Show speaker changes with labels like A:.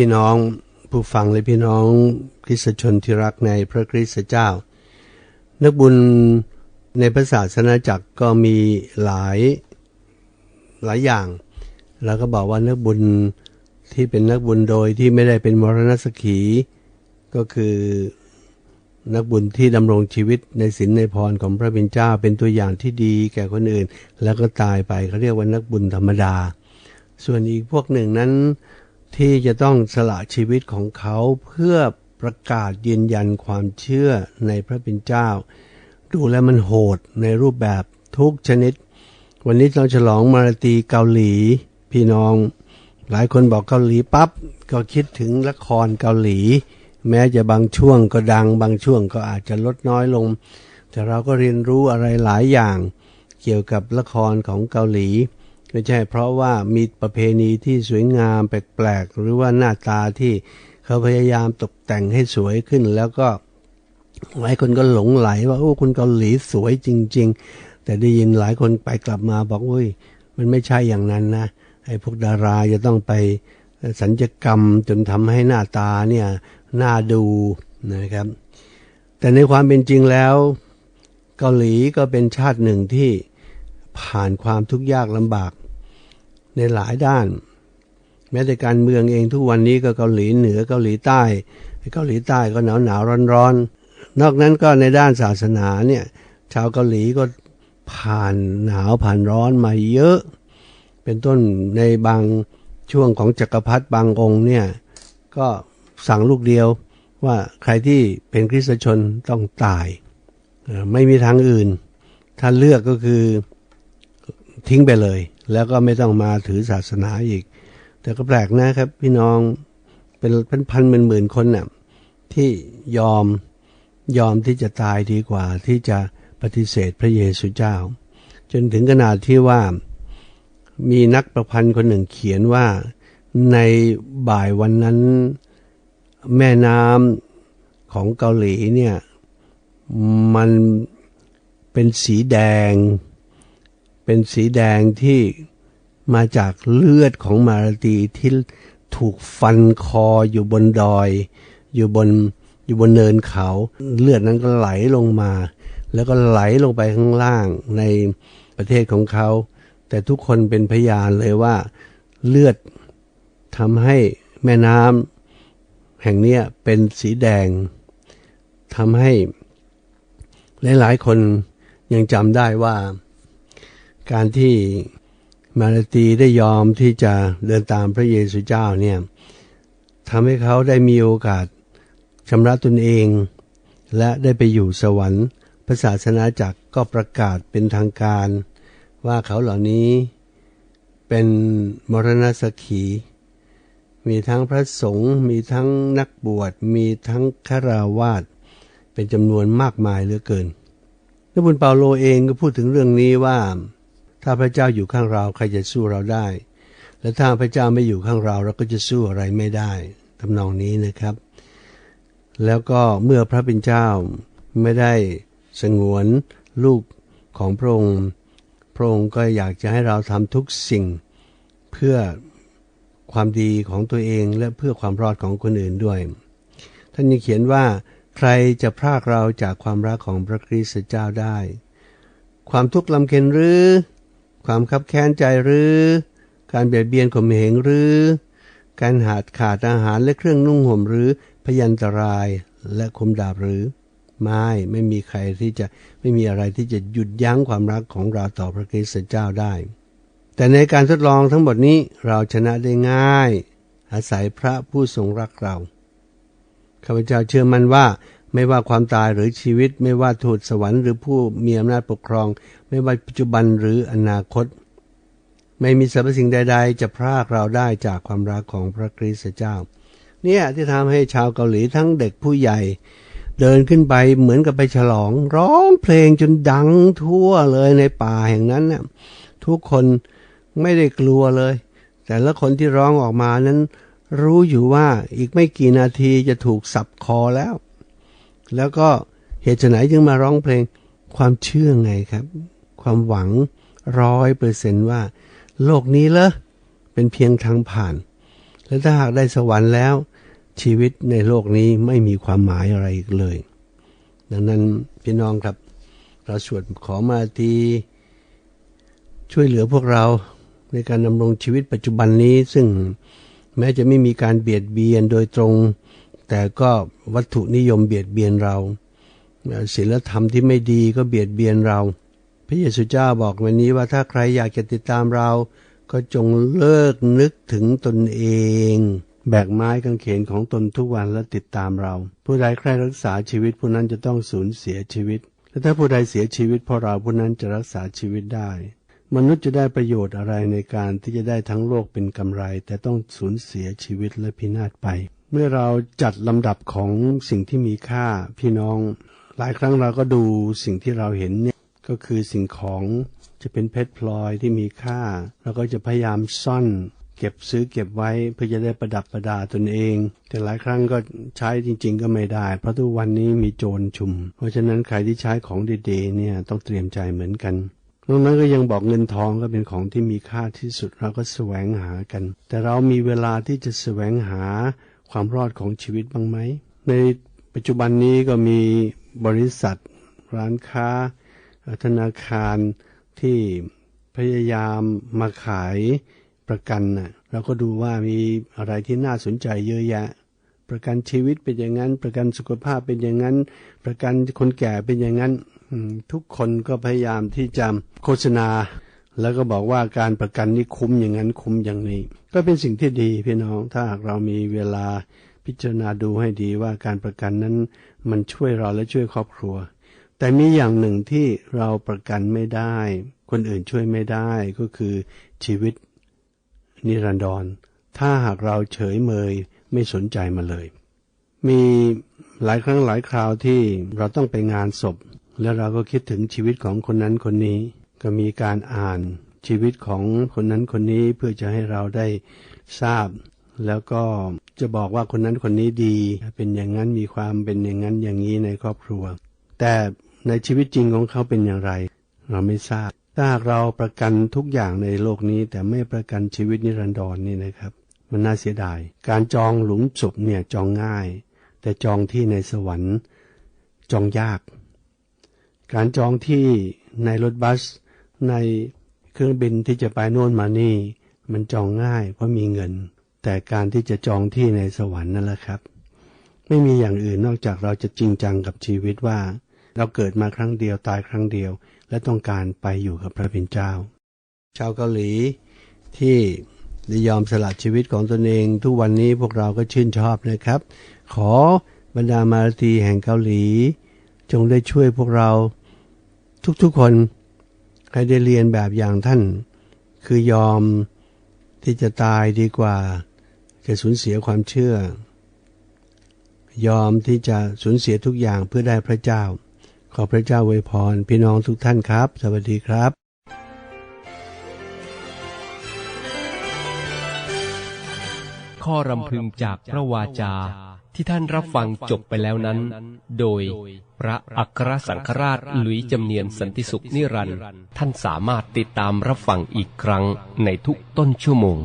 A: พี่น้องผู้ฟังและพี่น้องคริสตชนที่รักในพระคริสตเจ้า นักบุญในพระศาสนาจักรก็มีหลายหลายอย่าง แล้วก็บอกว่านักบุญที่เป็นนักบุญโดยที่ไม่ได้เป็นมรณสขีก็คือนักบุญที่ดำรงชีวิตในศีลในพรของพระเป็นเจ้าเป็นตัวอย่างที่ดีแก่คนอื่น แล้วก็ตายไปเขาเรียกว่านักบุญธรรมดา ส่วนอีกพวกหนึ่งนั้น ที่จะต้องสละชีวิตของเขาเพื่อประกาศยืนยันความเชื่อในพระเป็นเจ้า ดูแล้วมันโหดในรูปแบบทุกชนิด วันนี้เราฉลองมาราตีเกาหลี พี่น้อง หลายคนบอกเกาหลีปับ๊บก็คิดถึงละครเกาหลี แม้จะบางช่วงก็ดัง บางช่วงก็อาจจะลดน้อยลง แต่เราก็เรียนรู้อะไรหลายอย่าง เกี่ยวกับละครของเกาหลี ไม่ใช่เพราะว่ามีประเพณีที่สวยงามแปลกๆ หรือว่าหน้าตาที่เขาพยายามตกแต่งให้สวยขึ้น แล้วก็หลายคนก็หลงไหลว่าโอ้คุณเกาหลีสวยจริง ๆ แต่ได้ยินหลายคนไปกลับมาบอกอุ้ยมันไม่ใช่อย่างนั้นนะไอ้พวกดาราจะต้องไปสัญญกรรมจนทำให้หน้าตาเนี่ยน่าดูนะครับ แต่ในความเป็นจริงแล้ว เกาหลีก็เป็นชาติหนึ่งที่ผ่านความทุกข์ยากลำบาก ในหลายด้าน แม้แต่การเมืองเองทุกวันนี้ก็เกาหลีเหนือเกาหลีใต้ เกาหลีใต้ก็หนาวหนาวร้อนร้อนนอกนั้นก็ในด้านศาสนาเนี่ยชาวเกาหลีก็ผ่านหนาวผ่านร้อนมาเยอะ เป็นต้นในบางช่วงของจักรพรรดิบางองค์เนี่ยก็สั่งลูกเดียวว่าใครที่เป็นคริสตชนต้องตาย ไม่มีทางอื่น ถ้าเลือกก็คือทิ้งไปเลย แล้วก็ไม่ต้องมาถือศาสนาอีก แต่ก็แปลกนะครับ พี่น้องเป็นเป็นพันหมื่นหมื่นคนน่ะที่ยอมยอมที่จะตายดีกว่า ที่จะปฏิเสธพระเยซูเจ้า จนถึงขนาดที่ว่ามีนักประพันธ์คนหนึ่งเขียนว่าในบ่ายวันนั้นแม่น้ำของเกาหลีเนี่ย มันเป็นสีแดง เป็นสีแดงที่มาจากเลือดของมาราตีที่ถูกฟันคออยู่บนดอย อยู่บนอยู่บนเนินเขา เลือดนั้นก็ไหลลงมา แล้วก็ไหลลงไปข้างล่างในประเทศของเขา แต่ทุกคนเป็นพยานเลยว่า เลือดทำให้แม่น้ำแห่งนี้เป็นสีแดงทำให้หลายๆคนยังจำได้ว่า การที่มาราตีได้ยอมที่จะเดินตามพระเยซูเจ้าเนี่ยทำให้เขาได้มีโอกาสชำระตนเอง และได้ไปอยู่สวรรค์พระศาสนาจักรก็ประกาศเป็นทางการ ว่าเขาเหล่านี้เป็นมรณสขี มีทั้งพระสงฆ์มีทั้งนักบวชมีทั้งคราวาสเป็นจำนวนมากมายเหลือเกินนักบุญเปาโลเองก็พูดถึงเรื่องนี้ว่า ถ้าพระเจ้าอยู่ข้างเราใครจะสู้เราได้ และถ้าพระเจ้าไม่อยู่ข้างเราเราก็จะสู้อะไรไม่ได้ทำนองนี้นะครับ แล้วก็เมื่อพระเป็นเจ้าไม่ได้สงวนลูกของพระองค์พระองค์ก็อยากจะให้เราทำทุกสิ่งเพื่อความดีของตัวเองและเพื่อความรอดของคนอื่นด้วย ท่านยังเขียนว่า ใครจะพรากเราจากความรักของพระคริสต์เจ้าได้ ความทุกข์ลำเค็นหรือ ความคับแค้นใจหรือ การเบียดเบียนข่มเหงหรือ การหาดขาดอาหารและเครื่องนุ่งห่มหรือพยันตรายและคมดาบหรือ ไม่ไม่มีใครที่จะไม่มีอะไรที่จะหยุดยั้งความรักของเราต่อพระคริสต์เจ้าได้ แต่ในการทดลองทั้งหมดนี้เราชนะได้ง่าย อาศัยพระผู้ทรงรักเราข้าพเจ้าเชื่อมั่นว่า ไม่ว่าความตายหรือชีวิต ไม่ว่าทูตสวรรค์หรือผู้มีอำนาจปกครอง ไม่ว่าปัจจุบันหรืออนาคต ไม่มีสรรพสิ่งใด ๆ จะพรากเราได้จากความรักของพระคริสต์เจ้า เนี่ยที่ทำให้ชาวเกาหลีทั้งเด็กผู้ใหญ่ เดินขึ้นไปเหมือนกับไปฉลอง ร้องเพลงจนดังทั่วเลยในป่าแห่งนั้นน่ยทุกคนไม่ได้กลัวเลย แต่ละคนที่ร้องออกมานั้น รู้อยู่ว่าอีกไม่กี่นาทีจะถูกสับคอแล้ว แล้วก็เหตุไหนจึงมาร้องเพลงความเชื่อไงครับ ความหวังร้อยเปอร์เซนต์ว่า โลกนี้ละเป็นเพียงทางผ่าน และถ้าหากได้สวรรค์แล้ว ชีวิตในโลกนี้ไม่มีความหมายอะไรอีกเลย ดังนั้นพี่น้องครับเราสวดขอมาทีช่วยเหลือพวกเราในการดำรงชีวิตปัจจุบันนี้ ซึ่งแม้จะไม่มีการเบียดเบียนโดยตรง แต่ก็วัตถุนิยมเบียดเบียนเราศีลธรรมที่ไม่ดีก็เบียดเบียนเรา พระเยซูเจ้าบอกวันนี้ว่าถ้าใครอยากจะติดตามเรา ก็จงเลิกนึกถึงตนเอง แบกไม้กางเขนของตนทุกวันและติดตามเรา ผู้ใดใครรักษาชีวิตผู้นั้นจะต้องสูญเสียชีวิต และถ้าผู้ใดเสียชีวิตเพราะเราผู้นั้นจะรักษาชีวิตได้ มนุษย์จะได้ประโยชน์อะไรในการที่จะได้ทั้งโลกเป็นกำไร แต่ต้องสูญเสียชีวิตและพินาศไป เมื่อเราจัดลำดับของสิ่งที่มีค่าพี่น้อง หลายครั้งเราก็ดูสิ่งที่เราเห็นเนี่ยก็คือสิ่งของจะเป็นเพชรพลอยที่มีค่าเราก็จะพยายามซ่อน เก็บซื้อเก็บไว้เพื่อจะได้ประดับประดาตนเอง แต่หลายครั้งก็ใช้จริง ๆ ก็ไม่ได้ เพราะทุกวันนี้มีโจรชุม เพราะฉะนั้นใครที่ใช้ของดีๆเนี่ยต้องเตรียมใจเหมือนกันนอกนั้นก็ยังบอกเงินทองก็เป็นของที่มีค่าที่สุดเราก็แสวงหากัน แต่เรามีเวลาที่จะแสวงหา ความรอดของชีวิตบ้างไหม ในปัจจุบันนี้ก็มีบริษัท ร้านค้า ธนาคารที่พยายามมาขายประกันนะเราก็ดูว่ามีอะไรที่น่าสนใจเยอะแยะ ประกันชีวิตเป็นอย่างนั้น ประกันสุขภาพเป็นอย่างนั้น ประกันคนแก่เป็นอย่างนั้น ทุกคนก็พยายามที่จะโฆษณา แล้วก็บอกว่าการประกันนี่คุ้มอย่างนั้นคุ้มอย่างนี้ ก็เป็นสิ่งที่ดีพี่น้องถ้าหากเรามีเวลาพิจารณาดูให้ดีว่าการประกันนั้นมันช่วยเราและช่วยครอบครัว แต่มีอย่างหนึ่งที่เราประกันไม่ได้ คนอื่นช่วยไม่ได้ก็คือชีวิตนิรันดร ถ้าหากเราเฉยเมยไม่สนใจมาเลย มีหลายครั้งหลายคราวที่เราต้องไปงานศพ แล้วเราก็คิดถึงชีวิตของคนนั้นคนนี้ ก็มีการอ่านชีวิตของคนนั้นคนนี้เพื่อจะให้เราได้ทราบ แล้วก็จะบอกว่าคนนั้นคนนี้ดี เป็นอย่างนั้นมีความเป็นอย่างนั้นอย่างนี้ในครอบครัว แต่ในชีวิตจริงของเขาเป็นอย่างไร เราไม่ทราบ ถ้าหากเราประกันทุกอย่างในโลกนี้ แต่ไม่ประกันชีวิตนิรันดรนนี่นะครับ มันน่าเสียดาย การจองหลุมศพเนี่ยจองง่าย แต่จองที่ในสวรรค์จองยาก การจองที่ในรถบัส ในเครื่องบินที่จะไปโน่นมานี่ มันจองง่ายเพราะมีเงิน แต่การที่จะจองที่ในสวรรค์นั่นแหละครับ ไม่มีอย่างอื่นนอกจากเราจะจริงจังกับชีวิตว่า เราเกิดมาครั้งเดียวตายครั้งเดียว และต้องการไปอยู่กับพระเป็นเจ้า ชาวเกาหลีที่ได้ยอมสละชีวิตของตนเอง ทุกวันนี้พวกเราก็ชื่นชอบนะครับ ขอบรรดามาราตีแห่งเกาหลี จงได้ช่วยพวกเราทุกๆคน ให้ได้เรียนแบบอย่างท่าน คือยอมที่จะตายดีกว่า จะสูญเสียความเชื่อ ยอมที่จะสูญเสียทุกอย่างเพื่อได้พระเจ้า ขอพระเจ้าอวยพร พี่น้องทุกท่านครับ สวัสดีครับ
B: ข้อรำพึงจากพระวาจา ที่ท่านรับฟังจบไปแล้วนั้น โดยพระอัครสังฆราชหลุยจำเนียนสันติสุขนิรันดร์ท่านสามารถติดตามรับฟังอีกครั้งในทุกต้นชั่วโมง